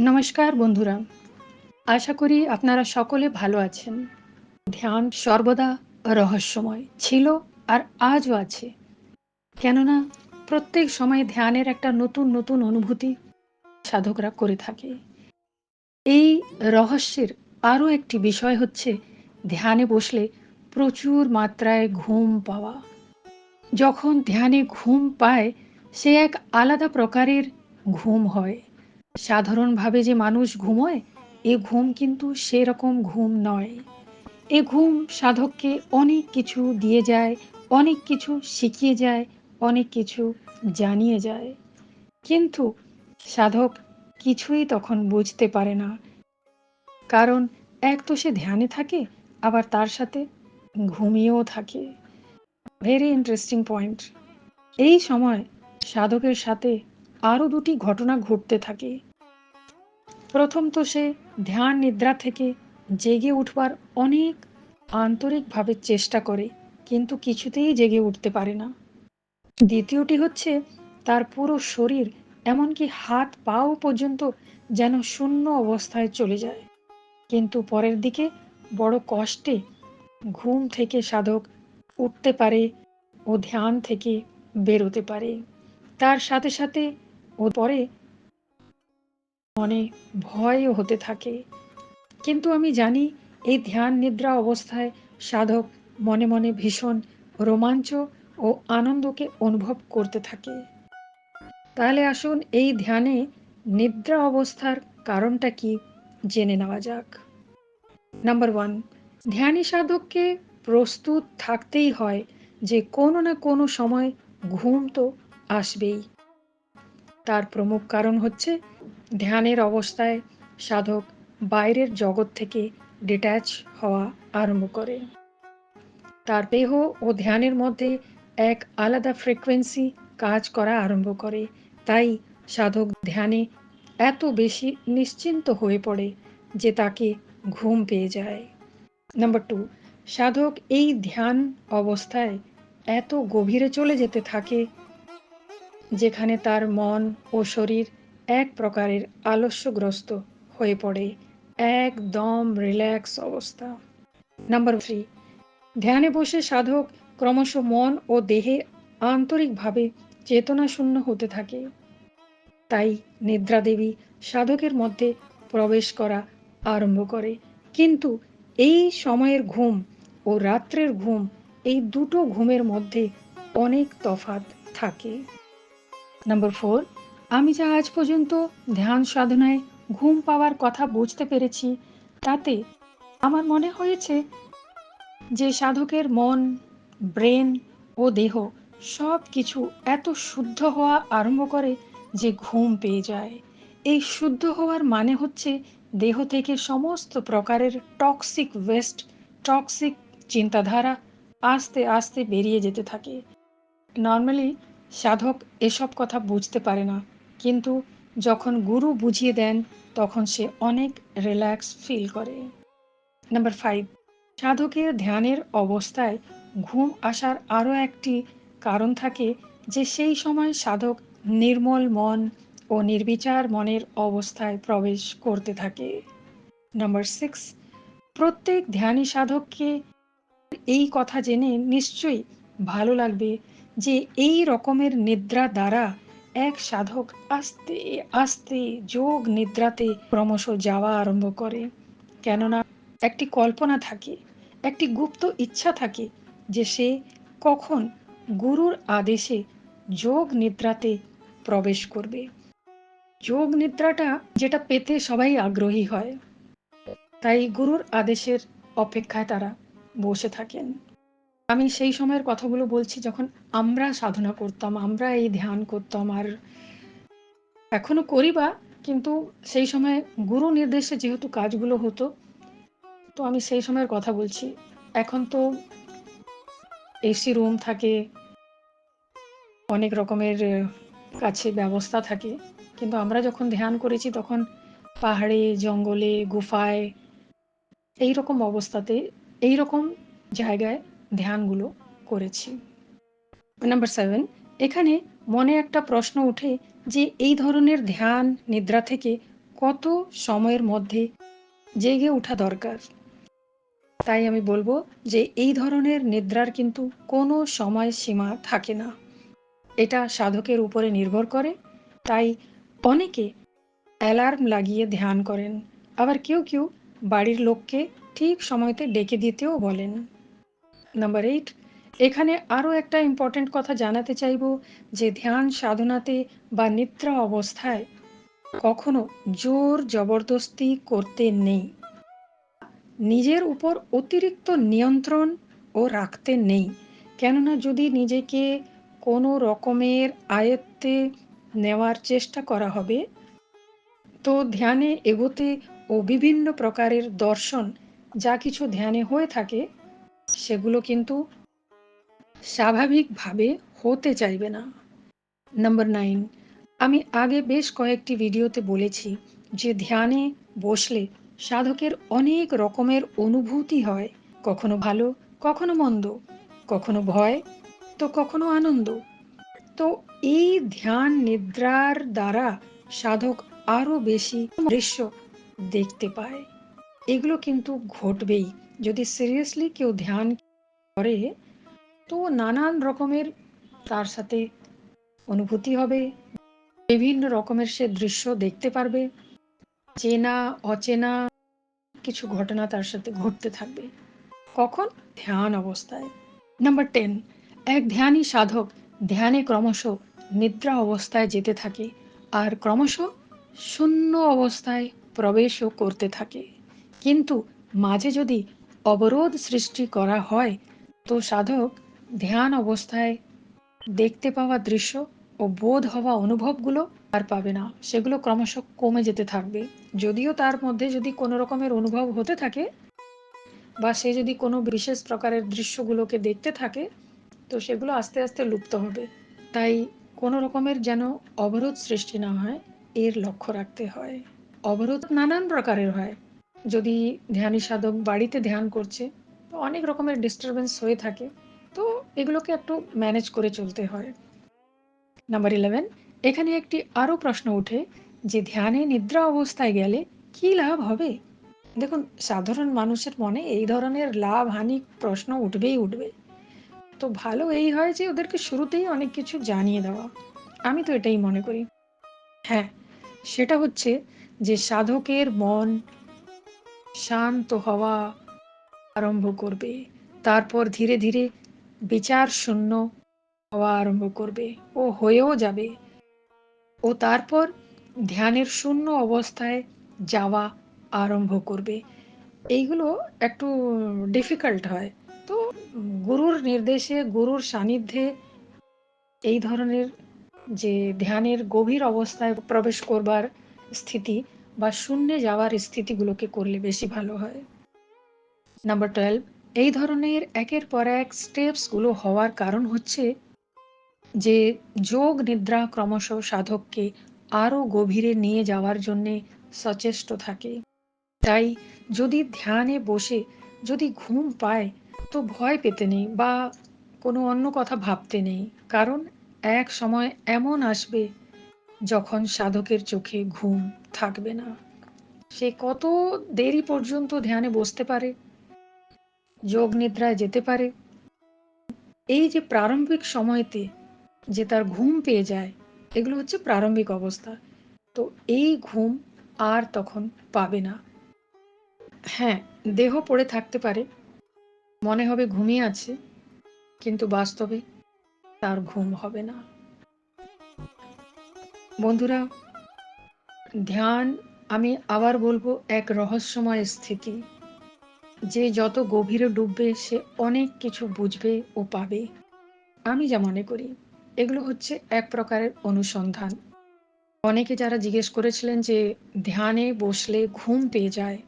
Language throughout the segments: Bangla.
নমস্কার বন্ধুরা। আশা করি আপনারা সকলে ভালো আছেন। ধ্যান সর্বদা রহস্যময় ছিল আর আজও আছে। কেননা প্রত্যেক সময় ধ্যানের একটা নতুন নতুন অনুভূতি সাধকরা করে থাকে। এই রহস্যের আরও একটি বিষয় হচ্ছে ধ্যানে বসলে প্রচুর মাত্রায় ঘুম পাওয়া। যখন ধ্যানে ঘুম পায়, সে এক আলাদা প্রকারের ঘুম হয়। সাধারণভাবে যে মানুষ ঘুমোয়, এ ঘুম কিন্তু সেরকম ঘুম নয়। এ ঘুম সাধককে অনেক কিছু দিয়ে যায়, অনেক কিছু শিখিয়ে যায়, অনেক কিছু জানিয়ে যায়। কিন্তু সাধক কিছুই তখন বুঝতে পারে না। কারণ এক তো সে ধ্যানে থাকে, আবার তার সাথে ঘুমিয়েও থাকে। ভেরি ইন্টারেস্টিং পয়েন্ট এই সময় সাধকের সাথে আরও দুটি ঘটনা ঘটতে থাকে। প্রথম তো সে ধ্যান নিদ্রা থেকে জেগে উঠবার অনেক আন্তরিকভাবে চেষ্টা করে, কিন্তু কিছুতেই জেগে উঠতে পারে না। দ্বিতীয়টি হচ্ছে, তার পুরো শরীর এমনকি হাত পাও পর্যন্ত যেন শূন্য অবস্থায় চলে যায়। কিন্তু পরের দিকে বড় কষ্টে ঘুম থেকে সাধক উঠতে পারে ও ধ্যান থেকে বেরোতে পারে। তার সাথে সাথে ও পরে মনে ভয়ও হতে থাকে। কিন্তু আমি জানি এই ধ্যান নিদ্রা অবস্থায় সাধক মনে মনে ভীষণ রোমাঞ্চ ও আনন্দকে অনুভব করতে থাকে। তাহলে আসুন এই ধ্যানে নিদ্রা অবস্থার কারণটা কি জেনে নেওয়া যাক। নাম্বার ওয়ান, ধ্যানী সাধককে প্রস্তুত থাকতেই হয় যে কোনো না কোনো সময় ঘুম তো আসবেই। তার প্রমুখ কারণ হচ্ছে ধ্যানের অবস্থায় সাধক বাইরের জগৎ থেকে ডিট্যাচ হওয়া আরম্ভ করে। তার দেহ ও ধ্যানের মধ্যে এক আলাদা ফ্রিকোয়েন্সি কাজ করা আরম্ভ করে। তাই সাধক ধ্যানে এত বেশি নিশ্চিন্ত হয়ে পড়ে যে তাকে ঘুম পেয়ে যায়। নাম্বার টু সাধক এই ধ্যান অবস্থায় এত গভীরে চলে যেতে থাকে যেখানে তার মন ও শরীর এক প্রকারের আলস্যগ্রস্ত হয়ে পড়ে। একদম রিল্যাক্স অবস্থা। নাম্বার থ্রি, ধ্যানে বসে সাধক ক্রমশ মন ও দেহে আন্তরিকভাবে চেতনাশূন্য হতে থাকে। তাই নিদ্রা দেবী সাধকের মধ্যে প্রবেশ করা আরম্ভ করে। কিন্তু এই সময়ের ঘুম ও রাত্রের ঘুম এই দুটো ঘুমের মধ্যে অনেক তফাত থাকে। নাম্বার ফোর আমি যা আজ পর্যন্ত ধ্যান সাধনায় ঘুম পাওয়ার কথা বুঝতে পেরেছি, তাতে আমার মনে হয়েছে যে সাধকের মন, ব্রেন ও দেহ সব কিছু এত শুদ্ধ হওয়া আরম্ভ করে যে ঘুম পেয়ে যায়। এই শুদ্ধ হওয়ার মানে হচ্ছে দেহ থেকে সমস্ত প্রকারের টক্সিক ওয়েস্ট টক্সিক চিন্তাধারা আস্তে আস্তে বেরিয়ে যেতে থাকে। নর্মালি সাধক এসব কথা বুঝতে পারে না, কিন্তু যখন গুরু বুঝিয়ে দেন, তখন সে অনেক রিল্যাক্স ফিল করে। নাম্বার ফাইভ সাধকের ধ্যানের অবস্থায় ঘুম আসার আরও একটি কারণ থাকে যে সেই সময় সাধক নির্মল মন ও নির্বিচার মনের অবস্থায় প্রবেশ করতে থাকে। নাম্বার সিক্স প্রত্যেক ধ্যানী সাধককে এই কথা জেনে নিশ্চয়ই ভালো লাগবে যে এই রকমের নিদ্রা দ্বারা এক সাধক আস্তে আস্তে যোগ নিদ্রাতে ক্রমশ যাওয়া আরম্ভ করে। কেননা একটি কল্পনা থাকে, একটি গুপ্ত ইচ্ছা থাকে যে সে কখন গুরুর আদেশে যোগ নিদ্রাতে প্রবেশ করবে। যোগ নিদ্রাটা যেটা পেতে সবাই আগ্রহী হয়, তাই গুরুর আদেশের অপেক্ষায় তারা বসে থাকেন। আমি সেই সময়ের কথাগুলো বলছি যখন আমরা সাধনা করতাম, আমরা এই ধ্যান করতাম আর এখনও করি বা, কিন্তু সেই সময় গুরু নির্দেশে যেহেতু কাজগুলো হতো, তো আমি সেই সময়ের কথা বলছি। এখন তো এসি রুম থাকে, অনেক রকমের কাছে ব্যবস্থা থাকে। কিন্তু আমরা যখন ধ্যান করেছি তখন পাহাড়ে, জঙ্গলে, গুফায় এই রকম অবস্থাতে এই রকম জায়গায় ধ্যানগুলো করেছি। নাম্বার সেভেন এখানে মনে একটা প্রশ্ন ওঠে যে এই ধরনের ধ্যান, নিদ্রা থেকে কত সময়ের মধ্যে জেগে ওঠা দরকার? তাই আমি বলব যে এই ধরনের নিদ্রার কিন্তু কোনো সময় সীমা থাকে না। এটা সাধকের উপরে নির্ভর করে, তাই অনেকে অ্যালার্ম লাগিয়ে ধ্যান করেন। আবার কেউ কেউ বাড়ির লোককে ঠিক সময়তে ডেকে দিতেও বলেন। নাম্বার এইট, এখানে আরও একটা ইম্পর্ট্যান্ট কথা জানাতে চাইব যে ধ্যান সাধনাতে বা নিদ্রা অবস্থায় কখনো জোর জবরদস্তি করতে নেই। নিজের উপর অতিরিক্ত নিয়ন্ত্রণ ও রাখতে নেই। কেননা যদি নিজেকে কোনো রকমের আয়ত্তে নেওয়ার চেষ্টা করা হবে, তো ধ্যানে এগোতে ও বিভিন্ন প্রকারের দর্শন, যা কিছু ধ্যানে হয়ে থাকে সেগুলো কিন্তু স্বাভাবিকভাবে হতে চাইবে না। নাম্বার নাইন আমি আগে বেশ কয়েকটি ভিডিওতে বলেছি যে ধ্যানে বসলে সাধকের অনেক রকমের অনুভূতি হয়। কখনো ভালো, কখনো মন্দ, কখনো ভয়, তো কখনো আনন্দ। তো এই ধ্যান নিদ্রার দ্বারা সাধক আরও বেশি দৃশ্য দেখতে পায়। এগুলো কিন্তু ঘটবেই। যদি সিরিয়াসলি কেউ ধ্যান করে, তো নানান রকমের তার সাথে অনুভূতি হবে। বিভিন্ন রকমের সে দৃশ্য দেখতে পারবে। চেনা, অচেনা কিছু ঘটনা তার সাথে ঘটতে থাকবে। কখন? ধ্যান অবস্থায়। নাম্বার টেন এক ধ্যানী সাধক ধ্যানে ক্রমশ নিদ্রা অবস্থায় যেতে থাকে আর ক্রমশ শূন্য অবস্থায় প্রবেশও করতে থাকে। কিন্তু মাঝে যদি অবরোধ সৃষ্টি করা হয়, তো সাধক ধ্যান অবস্থায় দেখতে পাওয়া দৃশ্য ও বোধ হওয়া অনুভবগুলো আর পাবে না। সেগুলো ক্রমশ কমে যেতে থাকবে। যদিও তার মধ্যে যদি কোনো রকমের অনুভব হতে থাকে বা সে যদি কোনো বিশেষ প্রকারের দৃশ্যগুলোকে দেখতে থাকে, তো সেগুলো আস্তে আস্তে লুপ্ত হবে। তাই কোনো রকমের যেন অবরোধ সৃষ্টি না হয়, এর লক্ষ্য রাখতে হয়। অবরোধ নানান প্রকারের হয়। যদি ধ্যানী সাধক বাড়িতে ধ্যান করছে, তো অনেক রকমের ডিস্টারবেন্স হয়ে থাকে। তো এগুলোকে একটু ম্যানেজ করে চলতে হয়। নাম্বার ইলেভেন এখানে একটি আরও প্রশ্ন ওঠে যে ধ্যানে নিদ্রা অবস্থায় গেলে কি লাভ হবে? দেখুন, সাধারণ মানুষের মনে এই ধরনের লাভ হানি প্রশ্ন উঠবেই উঠবে। তো ভালো এই হয় যে ওদেরকে শুরুতেই অনেক কিছু জানিয়ে দেওয়া। আমি তো এটাই মনে করি। হ্যাঁ সেটা হচ্ছে যে সাধকের মন শান্ত হওয়া আরম্ভ করবে। তারপর ধীরে ধীরে বিচার শূন্য হওয়া আরম্ভ করবে ও হয়েও যাবে। ও তারপর ধ্যানের শূন্য অবস্থায় যাওয়া আরম্ভ করবে। এইগুলো একটু ডিফিকাল্ট হয়। তো গুরুর নির্দেশে, গুরুর সান্নিধ্যে এই ধরনের যে ধ্যানের গভীর অবস্থায় প্রবেশ করবার স্থিতি বা শূন্যে যাওয়ার স্থিতিগুলোকে করলে বেশি ভালো হয়। নাম্বার টুয়েলভ এই ধরনের একের পর এক স্টেপসগুলো হওয়ার কারণ হচ্ছে যে, যোগ নিদ্রা ক্রমশ সাধককে আরও গভীরে নিয়ে যাওয়ার জন্যে সচেষ্ট থাকে। তাই যদি ধ্যানে বসে যদি ঘুম পায়, তো ভয় পেতে নেই বা কোনো অন্য কথা ভাবতে নেই। কারণ এক সময় এমন আসবে যখন সাধকের চোখে ঘুম থাকবে না। সে কত দেরি পর্যন্ত ধ্যানে বসতে পারে, যোগ নিদ্রায় যেতে পারে। এই যে প্রারম্ভিক সময়তে যে তার ঘুম পেয়ে যায়, এগুলো হচ্ছে প্রারম্ভিক অবস্থা। তো এই ঘুম আর তখন পাবে না। হ্যাঁ দেহ পড়ে থাকতে পারে, মনে হবে ঘুমিয়ে আছে, কিন্তু বাস্তবে তার ঘুম হবে না। বন্ধুরা, ধ্যান, আমি আবার বলব এক রহস্যময় স্থিতি। যে যত গভীরে ডুববে, সে অনেক কিছু বুঝবে ও পাবে। আমি যা মনে করি, এগুলো হচ্ছে এক প্রকারের অনুসন্ধান। অনেকে যারা জিজ্ঞেস করেছিলেন যে ধ্যানে বসলে ঘুম পেয়ে যায়,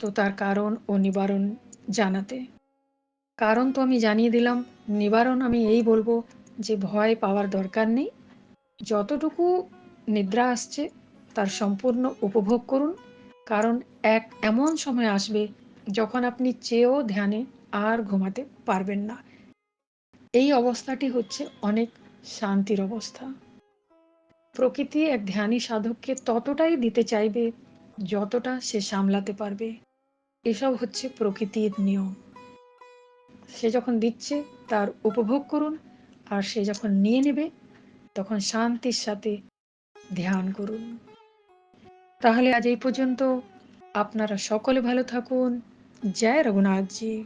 তো তার কারণ ও নিবারণ জানাতে। কারণ তো আমি জানিয়ে দিলাম, নিবারণ আমি এই বলব যে ভয় পাওয়ার দরকার নেই যতটুকু নিদ্রা আসছে, তার সম্পূর্ণ উপভোগ করুন। কারণ এক এমন সময় আসবে যখন আপনি চেয়েও ধ্যানে আর ঘুমাতে পারবেন না। এই অবস্থাটি হচ্ছে অনেক শান্তির অবস্থা। প্রকৃতি এক ধ্যানী সাধককে ততটাই দিতে চাইবে যতটা সে সামলাতে পারবে। এসব হচ্ছে প্রকৃতির নিয়ম। সে যখন দিচ্ছে, তার উপভোগ করুন, আর সে যখন নিয়ে নেবে তখন শান্তির সাথে ধ্যান করুন। তাহলে আজ এই পর্যন্ত। আপনারা সকলে ভালো থাকুন। জয় রঘুনাথজি।